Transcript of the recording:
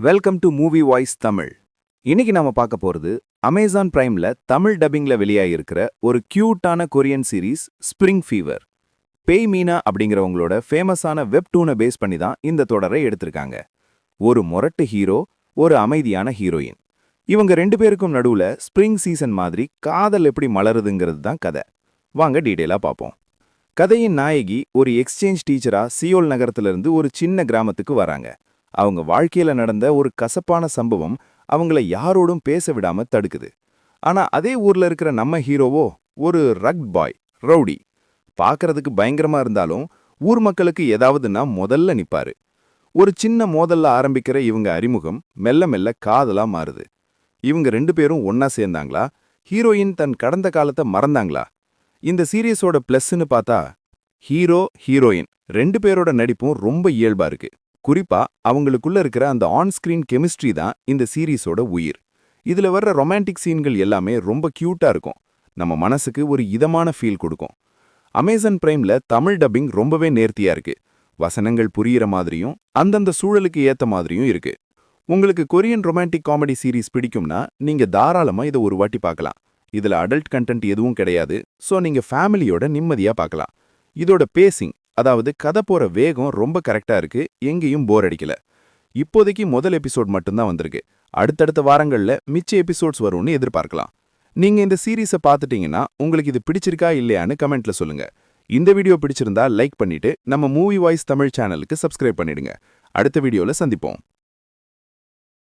Welcome to movie voice Tamil இன்னைக்கு நாம பார்க்க போறது அமேசான் பிரைம்ல தமிழ் டப்பிங்ல வெளியாகிருக்கிற ஒரு கியூட்டான கொரியன் சீரீஸ் ஸ்ப்ரிங் ஃபீவர் பேய் மீனா அப்படிங்கிறவங்களோட ஃபேமஸான வெப்டூனை பேஸ் பண்ணி தான் இந்த தொடரை எடுத்திருக்காங்க. ஒரு முரட்டு ஹீரோ ஒரு அமைதியான ஹீரோயின் இவங்க ரெண்டு பேருக்கும் நடுவுல ஸ்ப்ரிங் சீசன் மாதிரி காதல் எப்படி மலருதுங்கிறது தான் கதை. வாங்க டீட்டெயிலா பார்ப்போம். கதையின் நாயகி ஒரு எக்ஸ்சேஞ்ச் டீச்சரா சியோல் நகரத்திலிருந்து ஒரு சின்ன கிராமத்துக்கு வராங்க. அவங்க வாழ்க்கையில நடந்த ஒரு கசப்பான சம்பவம் அவங்கள யாரோடும் பேச விடாம தடுக்குது. ஆனா அதே ஊர்ல இருக்கிற நம்ம ஹீரோவோ ஒரு ரக் பாய் ரவுடி பார்க்கறதுக்கு பயங்கரமா இருந்தாலும் ஊர் மக்களுக்கு ஏதாவதுன்னா முதல்ல நிப்பாரு. ஒரு சின்ன மோதல்ல ஆரம்பிக்கிற இவங்க அறிமுகம் மெல்ல மெல்ல காதலா மாறுது. இவங்க ரெண்டு பேரும் ஒன்னா சேர்ந்தாங்களா? ஹீரோயின் தன் கடந்த காலத்தை மறந்தாங்களா? இந்த சீரியஸோட பிளஸ்ன்னு பார்த்தா ஹீரோ ஹீரோயின் ரெண்டு பேரோட நடிப்பும் ரொம்ப இயல்பா இருக்கு. குறிப்பா அவங்களுக்குள்ள இருக்கிற அந்த ஆன் ஸ்கிரீன் கெமிஸ்ட்ரி தான் இந்த சீரீஸோட உயிர். இதுல வர்ற ரொமான்டிக் சீன்கள் எல்லாமே ரொம்ப கியூட்டா இருக்கும். நம்ம மனசுக்கு ஒரு இதமான ஃபீல் கொடுக்கும். அமேசான் பிரைம்ல தமிழ் டப்பிங் ரொம்பவே நேர்த்தியா இருக்கு. வசனங்கள் புரியிற மாதிரியும் அந்தந்த சூழலுக்கு ஏத்த மாதிரியும் இருக்கு. உங்களுக்கு கொரியன் ரொமான்டிக் காமெடி சீரீஸ் பிடிக்கும்னா நீங்க தாராளமா இதை ஒரு வாட்டி பார்க்கலாம். இதுல அடல்ட் கண்டென்ட் எதுவும் கிடையாது. சோ நீங்க ஃபேமிலியோட நிம்மதியா பார்க்கலாம். இதோட பேசிங் அதாவது கதை போற வேகம் ரொம்ப கரெக்டா இருக்கு. எங்கேயும் போர் அடிக்கல. இப்போதைக்கு முதல் எபிசோட் மட்டும்தான் வந்திருக்கு. அடுத்தடுத்த வாரங்கள்ல மிச்ச எபிசோட்ஸ் வரும்னு எதிர்பார்க்கலாம். நீங்க இந்த சீரீஸை பார்த்துட்டீங்கன்னா உங்களுக்கு இது பிடிச்சிருக்கா இல்லையான்னு கமெண்ட்ல சொல்லுங்க. இந்த வீடியோ பிடிச்சிருந்தா லைக் பண்ணிட்டு நம்ம மூவி வாய்ஸ் தமிழ் சேனலுக்கு சப்ஸ்கிரைப் பண்ணிடுங்க. அடுத்த வீடியோல சந்திப்போம்.